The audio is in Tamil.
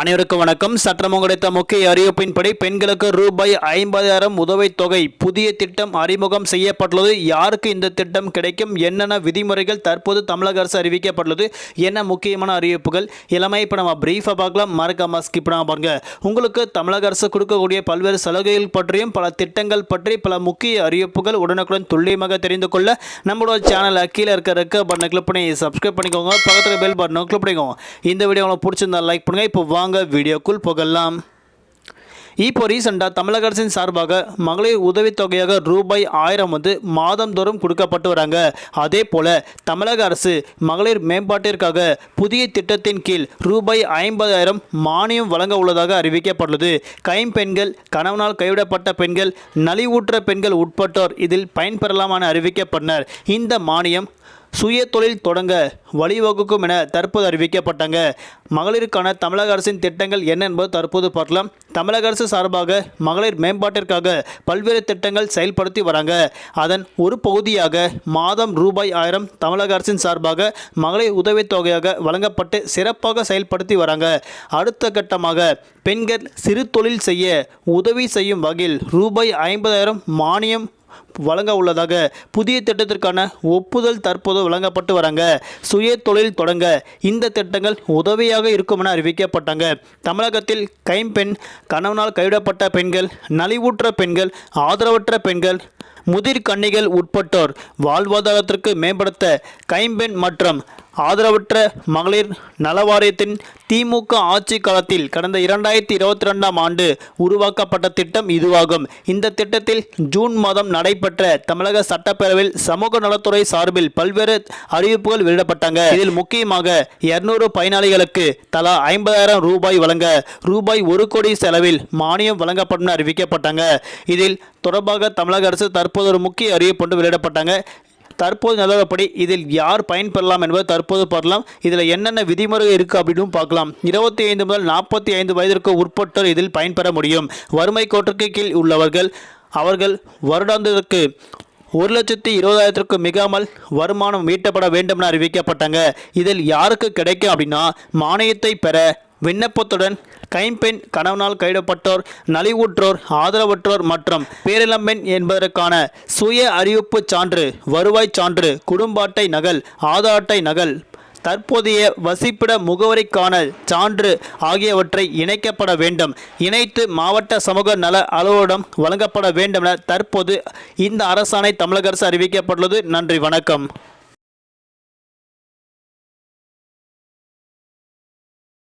அனைவருக்கும் வணக்கம். சட்டம் கிடைத்த முக்கிய அறிவிப்பின்படி பெண்களுக்கு ரூபாய் ஐம்பதாயிரம் உதவித்தொகை புதிய திட்டம் அறிமுகம் செய்யப்பட்டுள்ளது. யாருக்கு இந்த திட்டம் கிடைக்கும்? என்னென்ன விதிமுறைகள் தற்போது தமிழக அரசு அறிவிக்கப்பட்டுள்ளது? என்ன முக்கியமான அறிவிப்புகள்? எல்லாமே இப்போ நம்ம பிரீஃபாக பார்க்கலாம். மறக்காம ஸ்கிப் பண்ணாம பாருங்க. உங்களுக்கு தமிழக அரசு கொடுக்கக்கூடிய பல்வேறு சலுகைகள் பற்றியும் பல திட்டங்கள் பற்றி பல முக்கிய அறிவிப்புகள் உடனுக்குடன் துல்லியமாக தெரிந்து கொள்ள நம்மளோட சேனலை கீழே இருக்க இருக்க பட்டனை கிளிக் பண்ணி சப்ஸ்கிரைப் பண்ணிக்கோங்க. பக்கத்தில் பெல் பட்டனை கிளிக் பண்ணிக்கோங்க. இந்த வீடியோ உங்களுக்கு பிடிச்சிருந்தா லைக் பண்ணுங்க. இப்போ வாங்க வீடியோக்குள் போகலாம். இப்போ ரீசெண்டாக தமிழக அரசின் சார்பாக மகளிர் உதவித்தொகையாக ரூபாய் ஆயிரம் வந்து மாதந்தோறும் கொடுக்கப்பட்டு வராங்க. அதே போல தமிழக அரசு மகளிர் மேம்பாட்டிற்காக புதிய திட்டத்தின் கீழ் ரூபாய் ஐம்பதாயிரம் மானியம் வழங்க உள்ளதாக அறிவிக்கப்பட்டுள்ளது. கைம்பெண்கள் கணவனால் கைவிடப்பட்ட பெண்கள் நலிவுற்ற பெண்கள் உட்பட்டோர் இதில் பயன்பெறலாம் என அறிவிக்கப்பட்டனர். இந்த மானியம் சுய தொழில் தொடங்க வழிவகுக்கும் என தற்போது அறிவிக்கப்பட்டாங்க. மகளிருக்கான தமிழக அரசின் திட்டங்கள் என்ன என்பது தற்போது பார்க்கலாம். தமிழக அரசு சார்பாக மகளிர் மேம்பாட்டிற்காக பல்வேறு திட்டங்கள் செயல்படுத்தி வராங்க. அதன் ஒரு பகுதியாக மாதம் ரூபாய் ஆயிரம் தமிழக அரசின் சார்பாக மகளிர் உதவித்தொகையாக வழங்கப்பட்டு சிறப்பாக செயல்படுத்தி வராங்க. அடுத்த கட்டமாக பெண்கள் சிறு தொழில் செய்ய உதவி செய்யும் வகையில் ரூபாய் ஐம்பதாயிரம் மானியம் வழங்க உள்ளதாக புதிய திட்டத்திற்கான ஒப்புதல் தற்போது வழங்கப்பட்டு வராங்க. சுய தொழில் தொடங்க இந்த திட்டங்கள் உதவியாக இருக்கும் என அறிவிக்கப்பட்டாங்க. தமிழகத்தில் கைம்பெண் கணவனால் கைவிடப்பட்ட பெண்கள் நலிவுற்ற பெண்கள் ஆதரவற்ற பெண்கள் முதிர் கண்ணிகள் உட்பட்டோர் வாழ்வாதாரத்திற்கு மேம்படுத்த கைம்பெண் மற்றும் ஆதரவற்ற மகளிர் நலவாரியத்தின் திமுக ஆட்சி காலத்தில் கடந்த இரண்டாயிரத்தி இருபத்தி ரெண்டாம் ஆண்டு உருவாக்கப்பட்ட திட்டம் இதுவாகும். இந்த திட்டத்தில் ஜூன் மாதம் நடைபெற்ற தமிழக சட்டப்பேரவையில் சமூக நலத்துறை சார்பில் பல்வேறு அறிவிப்புகள் வெளியிடப்பட்டாங்க. இதில் முக்கியமாக இருநூறு பயனாளிகளுக்கு தலா ஐம்பதாயிரம் ரூபாய் வழங்க ரூபாய் ஒரு கோடி செலவில் மானியம் வழங்கப்படும் என அறிவிக்கப்பட்டாங்க. இதில் தொடர்பாக தமிழக அரசு தற்போது ஒரு முக்கிய அறிவிப்பு ஒன்று வெளியிடப்பட்டாங்க. தற்போது நிலவரப்படி இதில் யார் பயன்பெறலாம் என்பது தற்போது பார்க்கலாம். இதில் என்னென்ன விதிமுறை இருக்குது அப்படின்னு பார்க்கலாம். இருபத்தி ஐந்து முதல் நாற்பத்தி ஐந்து வயதிற்கு உட்பட்டோர் இதில் பயன்பெற முடியும். வறுமை கோட்டிற்கு கீழ் உள்ளவர்கள் அவர்கள் வருடாந்திற்கு ஒரு லட்சத்தி இருபதாயிரத்திற்கு மிகாமல் வருமானம் மீட்டப்பட வேண்டும் என அறிவிக்கப்பட்டாங்க. இதில் யாருக்கு கிடைக்கும் அப்படின்னா மானியத்தை பெற விண்ணப்பத்துடன் கைம்பெண் கணவனால் கைவிடப்பட்டோர் நலிவுற்றோர் ஆதரவற்றோர் மற்றும் பேரிளம்பெண் என்பதற்கான சுய அறிவிப்பு சான்று வருவாய் சான்று குடும்ப அட்டை நகல் ஆதார் அட்டை நகல் தற்போதைய வசிப்பிட முகவரிக்கான சான்று ஆகியவற்றை இணைக்கப்பட வேண்டும். இணைத்து மாவட்ட சமூக நல அலுவலகம் வழங்கப்பட வேண்டும் என தற்போது இந்த அரசாணை தமிழக அரசு அறிவிக்கப்பட்டுள்ளது. நன்றி வணக்கம்.